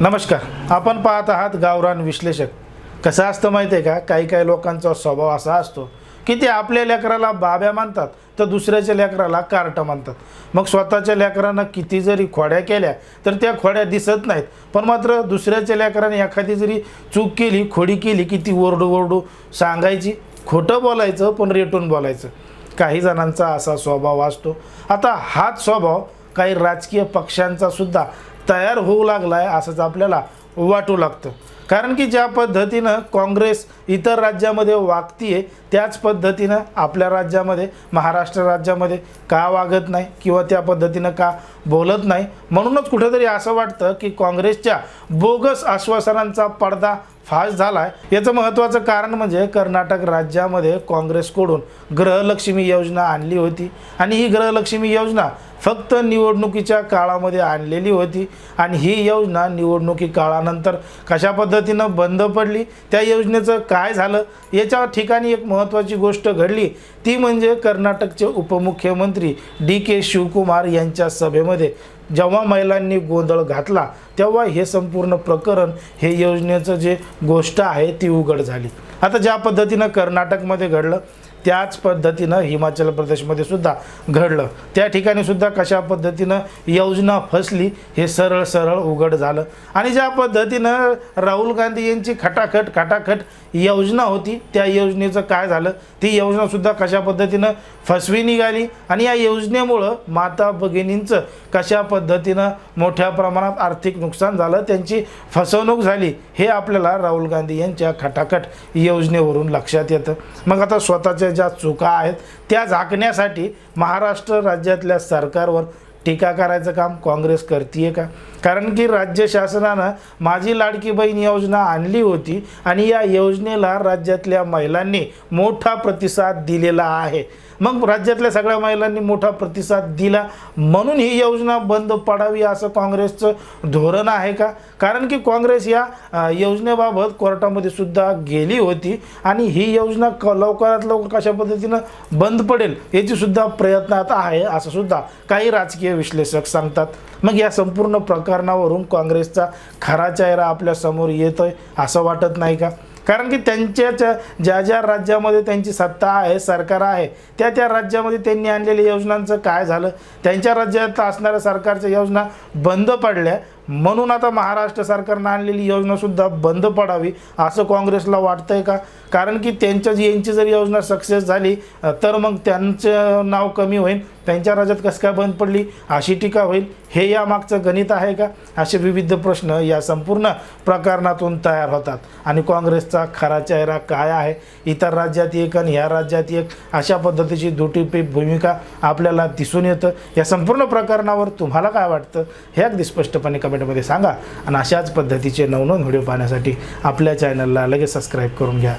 नमस्कार. आपण पाहत आहात गावरान विश्लेषक. कसं असतं माहिती आहे का? काही काही लोकांचा स्वभाव असा असतो की ते आपल्या लेकराला बाब्या मानतात तर दुसऱ्याच्या लेकराला कार्ट मानतात. मग स्वतःच्या लेकरांना किती जरी खोड्या केल्या तर त्या खोड्या दिसत नाहीत. पण मात्र दुसऱ्याच्या लेकराने एखादी जरी चूक केली खोडी केली की ती ओरडू ओरडू सांगायची खोटं बोलायचं पण रेटून बोलायचं. काही जणांचा असा स्वभाव असतो. आता हाच स्वभाव काही राजकीय पक्षांचा सुद्धा तयार होऊ लागला आहे असंच आपल्याला वाटू लागतं. कारण की ज्या पद्धतीनं काँग्रेस इतर राज्यामध्ये वागतीये त्याच पद्धतीनं आपल्या राज्यामध्ये महाराष्ट्र राज्यामध्ये का वागत नाही किंवा त्या पद्धतीनं का बोलत नाही म्हणूनच कुठेतरी असं वाटतं की काँग्रेसच्या बोगस आश्वासनांचा पडदा फाश झाला आहे याचं महत्त्वाचं कारण म्हणजे कर्नाटक राज्यामध्ये काँग्रेसकडून गृहलक्ष्मी योजना आणली होती. आणि ही गृहलक्ष्मी योजना फक्त निवडणुकीच्या काळामध्ये आणलेली होती. आणि ही योजना निवडणुकी काळानंतर कशा पद्धतीनं बंद पडली त्या योजनेचं काय झालं याच्या ठिकाणी एक महत्त्वाची गोष्ट घडली. ती म्हणजे कर्नाटकचे उपमुख्यमंत्री डी के शिवकुमार यांच्या सभेमध्ये जेव्हा महिलांनी गोंधळ घातला तेव्हा हे संपूर्ण प्रकरण हे योजनेचं जे गोष्ट आहे ती उघड झाली. आता ज्या पद्धतीनं कर्नाटकमध्ये घडलं त्याच पद्धतीनं हिमाचल प्रदेशमध्ये सुद्धा घडलं. त्या ठिकाणी सुद्धा कशा पद्धतीनं योजना फसली हे सरळ सरळ उघड झालं. आणि ज्या पद्धतीनं राहुल गांधी यांची खटाखट खटाखट योजना होती त्या योजनेचं काय झालं? ती योजनासुद्धा कशा पद्धतीनं फसवी निघाली? आणि या योजनेमुळं माता भगिनींचं कशा पद्धतीनं मोठ्या प्रमाणात आर्थिक नुकसान झालं त्यांची फसवणूक झाली हे आपल्याला राहुल गांधी यांच्या खटाखट योजनेवरून लक्षात येतं. मग आता स्वतःच्या ज्या चुका आहेत त्या झाकण्यासाठी महाराष्ट्र राज्यातल्या सरकारवर टीका करायचं काम काँग्रेस करते का? कारण की राज्य शासनानं माझी लाडकी बहीण योजना आणली होती आणि या योजनेला राज्यातल्या महिलांनी मोठा प्रतिसाद दिलेला आहे. मग राज्यातल्या सगळ्या महिलांनी मोठा प्रतिसाद दिला म्हणून ही योजना बंद पडावी असं काँग्रेसचं धोरण आहे का? कारण की काँग्रेस या योजनेबाबत कोर्टामध्ये सुद्धा गेली होती आणि ही योजना क लवकरात लवकर कशा पद्धतीनं बंद पडेल याची सुद्धा प्रयत्नात आहे असं सुद्धा काही राजकीय विश्लेषक सांगतात मग या संपूर्ण प्रकरणावरून काँग्रेसचा खरा चेहरा आपल्यासमोर येतोय असं वाटत नाही का? कारण की त्यांच्या ज्या- ज्या राज्यामध्ये त्यांची सत्ता आहे सरकार आहे त्या त्या राज्यामध्ये त्यांनी आणलेल्या योजनांचं काय झालं? त्यांच्या राज्यात असणाऱ्या सरकारच्या योजना बंद पडल्या म्हणून आता महाराष्ट्र सरकारनं आणलेली योजनासुद्धा बंद पडावी असं काँग्रेसला वाटतंय का? कारण की त्यांच्या यांची जर योजना सक्सेस झाली तर मग त्यांचं नाव कमी होईल त्यांच्या राज्यात कसं काय बंद पडली अशी टीका होईल हे यामागचं गणित आहे का? असे विविध प्रश्न या संपूर्ण प्रकरणातून तयार होतात. आणि काँग्रेसचा खरा चेहरा काय आहे? इतर राज्यात एक आणि ह्या राज्यात एक अशा पद्धतीची दुटीपी भूमिका आपल्याला दिसून येतं. या संपूर्ण प्रकरणावर तुम्हाला काय वाटतं? हे अगदी स्पष्टपणे कमेंटमध्ये सांगा. आणि अशाच पद्धतीचे नवनवीन व्हिडिओ पाहण्यासाठी आपल्या चॅनलला लगेच सबस्क्राईब करून घ्या.